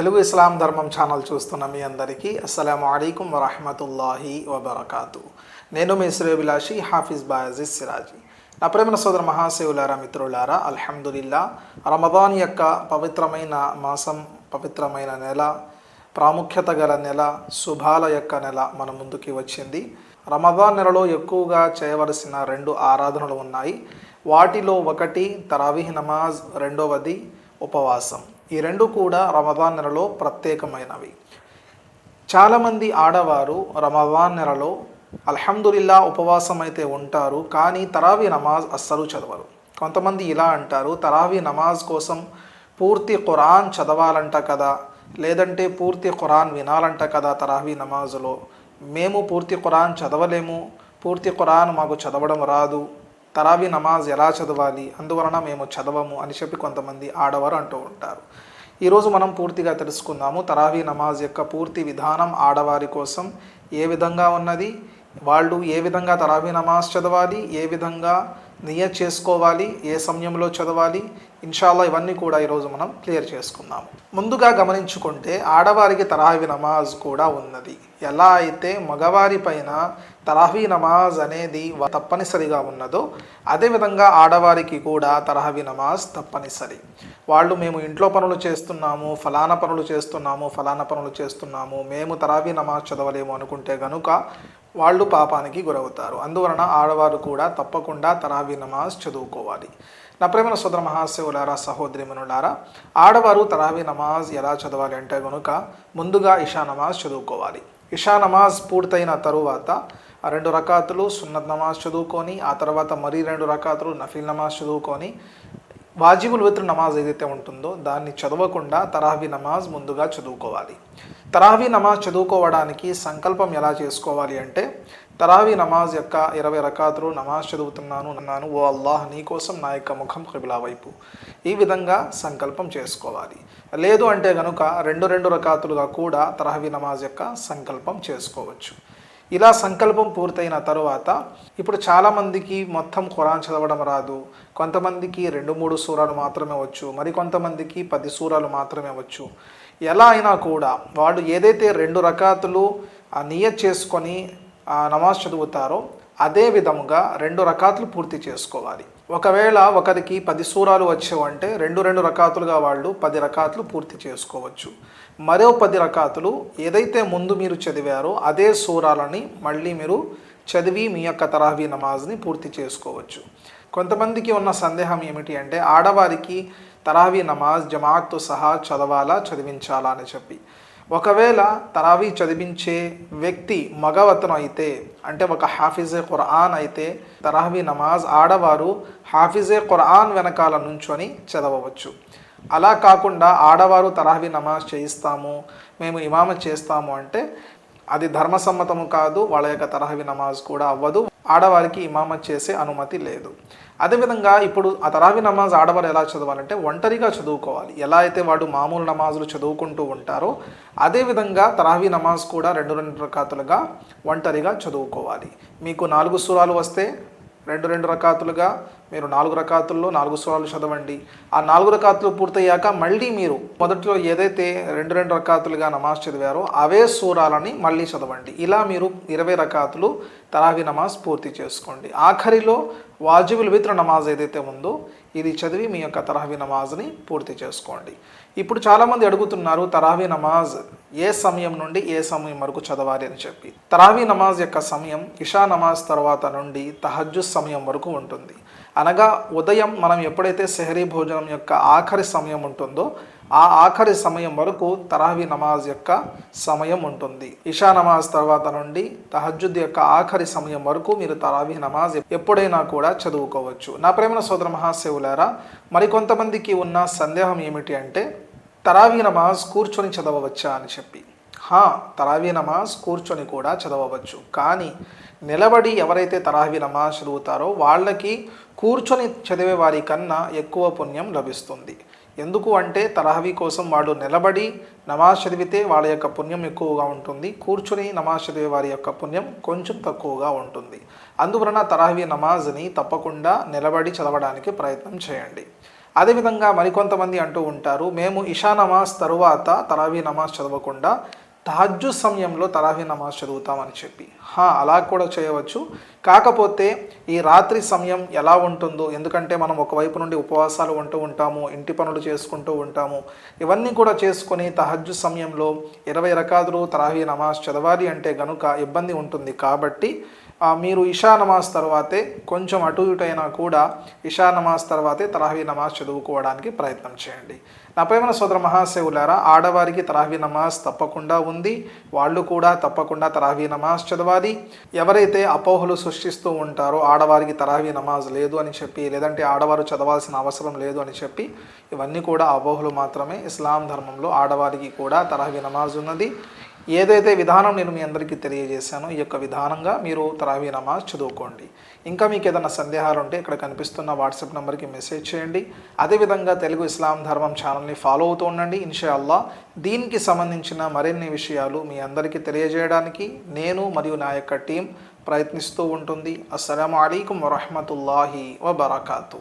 తెలుగు ఇస్లాం ధర్మం ఛానల్ చూస్తున్న మీ అందరికీ అస్సలం అయికం వరహమతుల్లాహి వబర్కాతు. నేను మీ శ్రేభిలాషి హాఫీజ్ బాయజీజ్ సిరాజీ. నా ప్రేమ సోదర మహాశివులారా మిత్రులారా అల్హమ్దుల్లా రమదాన్ యొక్క పవిత్రమైన మాసం పవిత్రమైన నెల ప్రాముఖ్యత గల నెల శుభాల యొక్క నెల మన ముందుకి వచ్చింది. రమదాన్ నెలలో ఎక్కువగా చేయవలసిన రెండు ఆరాధనలు ఉన్నాయి. వాటిలో ఒకటి తరావీహ్ నమాజ్ రెండవది ఉపవాసం. ఈ రెండు కూడా రమదాన్ నెలలో ప్రత్యేకమైనవి. చాలామంది ఆడవారు రమదాన్ నెలలో అల్హమ్దుల్లా ఉపవాసం అయితే ఉంటారు కానీ తరావి నమాజ్ అస్సలు చదవరు. కొంతమంది ఇలా అంటారు తరావి నమాజ్ కోసం పూర్తి ఖురాన్ చదవాలంట కదా లేదంటే పూర్తి ఖురాన్ వినాలంట కదా తరావీ నమాజులో. మేము పూర్తి ఖురాన్ చదవలేము పూర్తి ఖురాన్ మాకు చదవడం రాదు. తరావి నమాజ్ ఎలా చదవాలి? అందువలన మేము చదవము అని చెప్పి కొంతమంది ఆడవారు అంటూ ఉంటారు. ఈరోజు మనం పూర్తిగా తెలుసుకుందాము. తరావీ నమాజ్ యొక్క పూర్తి విధానం ఆడవారి కోసం ఏ విధంగా ఉన్నది? వాళ్ళు ఏ విధంగా తరావీ నమాజ్ చదవాలి? ఏ విధంగా నియత్ చేసుకోవాలి ఏ సమయంలో చదవాలి ఇన్షాల్లా ఇవన్నీ కూడా ఈరోజు మనం క్లియర్ చేసుకుందాము. ముందుగా గమనించుకుంటే ఆడవారికి తరహావి నమాజ్ కూడా ఉన్నది. ఎలా అయితే మగవారి పైన తరావీ నమాజ్ అనేది తప్పనిసరిగా ఉన్నదో అదేవిధంగా ఆడవారికి కూడా తరహవి నమాజ్ తప్పనిసరి. వాళ్ళు మేము ఇంట్లో పనులు చేస్తున్నాము ఫలానా పనులు చేస్తున్నాము ఫలానా పనులు చేస్తున్నాము మేము తరావీ నమాజ్ చదవలేము అనుకుంటే గనుక వాళ్ళు పాపానికి గురవుతారు. అందువలన ఆడవారు కూడా తప్పకుండా తరావీ నమాజ్ చదువుకోవాలి. నా ప్రేమ సోదర మహాశివులారా సహోదరి మనులారా ఆడవారు తరావీ నమాజ్ ఎలా చదవాలి అంటే గనుక ముందుగా ఇషా నమాజ్ చదువుకోవాలి. ఇషా నమాజ్ పూర్తయిన తరువాత రెండు రకాతులు సున్నత్ నమాజ్ చదువుకొని ఆ తర్వాత మరీ రెండు రకాతులు నఫీల్ నమాజ్ చదువుకొని వాజిబుల్ విత్ర నమాజ్ ఏదైతే ఉంటుందో దాన్ని చదవకుండా తరాహీ నమాజ్ ముందుగా చదువుకోవాలి. తరాహీ నమాజ్ చదువుకోవడానికి సంకల్పం ఎలా చేసుకోవాలి అంటే తరావీ నమాజ్ యొక్క ఇరవై రకాతులు నమాజ్ చదువుతున్నాను అన్నాను ఓ అల్లాహ్ నీ కోసం నా యొక్క ముఖం కబిలా వైపు. ఈ విధంగా సంకల్పం చేసుకోవాలి. లేదు అంటే గనుక రెండు రెండు రకాతులుగా కూడా తరావీ నమాజ్ యొక్క సంకల్పం చేసుకోవచ్చు. ఇలా సంకల్పం పూర్తయిన తరువాత ఇప్పుడు చాలామందికి మొత్తం ఖురాన్ చదవడం రాదు. కొంతమందికి రెండు మూడు సూరాలు మాత్రమే వచ్చు. మరి కొంతమందికి పది సూరాలు మాత్రమే వచ్చు. ఎలా అయినా కూడా వాళ్ళు ఏదైతే రెండు రకాతులు నియత్ చేసుకొని నమాజ్ చదువుతారో అదే విధముగా రెండు రకాతులు పూర్తి చేసుకోవాలి. ఒకవేళ ఒకరికి పది సూరాలు వచ్చేవంటే రెండు రెండు రకాతులుగా వాళ్ళు పది రకాతులు పూర్తి చేసుకోవచ్చు. మరో పది రకాతులు ఏదైతే ముందు మీరు చదివారో అదే సూరాలని మళ్ళీ మీరు చదివి మీ యొక్క తరావీ నమాజ్ని పూర్తి చేసుకోవచ్చు. కొంతమందికి ఉన్న సందేహం ఏమిటి అంటే ఆడవారికి తరావీ నమాజ్ జమాత్తో సహా చదవాలా చదివించాలా అని చెప్పి. ఒకవేళ తరావీ చదివించే వ్యక్తి మగవతను అయితే అంటే ఒక హాఫిజే ఖురాన్ అయితే తరావీ నమాజ్ ఆడవారు హాఫిజే ఖురాన్ వెనకాల నుంచొని చదవవచ్చు. అలా కాకుండా ఆడవారు తరావీ నమాజ్ చేయిస్తాము మేము ఇమామ చేస్తాము అంటే అది ధర్మసమ్మతము కాదు వాళ్ళ యొక్క తరహవి నమాజ్ కూడా అవ్వదు. ఆడవారికి ఇమామత్ చేసే అనుమతి లేదు. అదేవిధంగా ఇప్పుడు ఆ తరావి నమాజ్ ఆడవారు ఎలా చదవాలంటే ఒంటరిగా చదువుకోవాలి. ఎలా అయితే వాడు మామూలు నమాజులు చదువుకుంటూ ఉంటారో అదేవిధంగా తరావీ నమాజ్ కూడా రెండు రెండు రకాతులుగా ఒంటరిగా చదువుకోవాలి. మీకు నాలుగు సురాలు వస్తే రెండు రెండు రకాతులుగా మీరు నాలుగు రకాతుల్లో నాలుగు సూరాలు చదవండి. ఆ నాలుగు రకాతులు పూర్తయ్యాక మళ్ళీ మీరు మొదట్లో ఏదైతే రెండు రెండు రకాతులుగా నమాజ్ చదివారో అవే సూరాలని మళ్ళీ చదవండి. ఇలా మీరు ఇరవై రకాతులు తరావి నమాజ్ పూర్తి చేసుకోండి. ఆఖరిలో వాజిబుల్ విత్ర నమాజ్ ఏదైతే ఉందో ఇది చదివి మీ యొక్క తరావి నమాజ్ని పూర్తి చేసుకోండి. ఇప్పుడు చాలామంది అడుగుతున్నారు తరావీ నమాజ్ ఏ సమయం నుండి ఏ సమయం వరకు చదవాలి అని చెప్పి. తరావీ నమాజ్ యొక్క సమయం ఇషా నమాజ్ తర్వాత నుండి తహజ్జు సమయం వరకు ఉంటుంది. అనగా ఉదయం మనం ఎప్పుడైతే సెహరీ భోజనం యొక్క ఆఖరి సమయం ఉంటుందో ఆ ఆఖరి సమయం వరకు తరావీ నమాజ్ యొక్క సమయం ఉంటుంది. ఇషా నమాజ్ తర్వాత నుండి తహజుద్ యొక్క ఆఖరి సమయం వరకు మీరు తరావీ నమాజ్ ఎప్పుడైనా కూడా చదువుకోవచ్చు. నా ప్రేమ సోదర మహాశివులారా మరికొంతమందికి ఉన్న సందేహం ఏమిటి అంటే తరావీ నమాజ్ కూర్చొని చదవవచ్చా అని చెప్పి. హా తరావీ నమాజ్ కూర్చొని కూడా చదవవచ్చు. కానీ నిలబడి ఎవరైతే తరావీ నమాజ్ చదువుతారో వాళ్ళకి కూర్చొని చదివే వారి కన్నా ఎక్కువ పుణ్యం లభిస్తుంది. ఎందుకు అంటే తరహవీ కోసం వాళ్ళు నిలబడి నమాజ్ చదివితే వాళ్ళ యొక్క పుణ్యం ఎక్కువగా ఉంటుంది. కూర్చొని నమాజ్ చదివే వారి యొక్క పుణ్యం కొంచెం తక్కువగా ఉంటుంది. అందువలన తరహవీ నమాజ్ని తప్పకుండా నిలబడి చదవడానికి ప్రయత్నం చేయండి. అదేవిధంగా మరికొంతమంది అంటూ ఉంటారు మేము ఇషా నమాజ్ తరువాత తరావీ నమాజ్ చదవకుండా తహజ్జు సమయంలో తరాహీ నమాజ్ చదువుతామని చెప్పి. హా అలా కూడా చేయవచ్చు. కాకపోతే ఈ రాత్రి సమయం ఎలా ఉంటుందో ఎందుకంటే మనం ఒకవైపు నుండి ఉపవాసాలు ఉంటూ ఉంటాము ఇంటి పనులు చేసుకుంటూ ఉంటాము ఇవన్నీ కూడా చేసుకొని తహజ్జు సమయంలో ఇరవై రకాదులు తరాహీ నమాజ్ చదవాలి అంటే గనుక ఇబ్బంది ఉంటుంది. కాబట్టి మీరు ఇషా నమాజ్ తర్వాతే కొంచెం అటు ఇటు అయినా కూడా ఇషా నమాజ్ తర్వాతే తరహవీ నమాజ్ చదువుకోవడానికి ప్రయత్నం చేయండి. నా సోదర మహాశివులారా ఆడవారికి తరహవీ నమాజ్ తప్పకుండా ఉంది. వాళ్ళు కూడా తప్పకుండా తరహవీ నమాజ్ చదవాలి. ఎవరైతే అపోహలు సృష్టిస్తూ ఉంటారో ఆడవారికి తరహవీ నమాజ్ లేదు అని చెప్పి లేదంటే ఆడవారు చదవాల్సిన అవసరం లేదు అని చెప్పి ఇవన్నీ కూడా అపోహలు మాత్రమే. ఇస్లాం ధర్మంలో ఆడవారికి కూడా తరహవీ నమాజ్ ఉన్నది. ఏదైతే విధానం నేను మీ అందరికీ తెలియజేశానో ఈ యొక్క విధానంగా మీరు తరావీ నమాజ్ చదువుకోండి. ఇంకా మీకు ఏదైనా సందేహాలు ఉంటే ఇక్కడ కనిపిస్తున్న వాట్సాప్ నెంబర్కి మెసేజ్ చేయండి. అదేవిధంగా తెలుగు ఇస్లాం ధర్మం ఛానల్ని ఫాలో అవుతూ ఉండండి. ఇన్షా అల్లా దీనికి సంబంధించిన మరిన్ని విషయాలు మీ అందరికీ తెలియజేయడానికి నేను మరియు నా యొక్క టీం ప్రయత్నిస్తూ ఉంటుంది. అస్సలం అయికం వరహమతుల్లాహి వబర్కాతూ.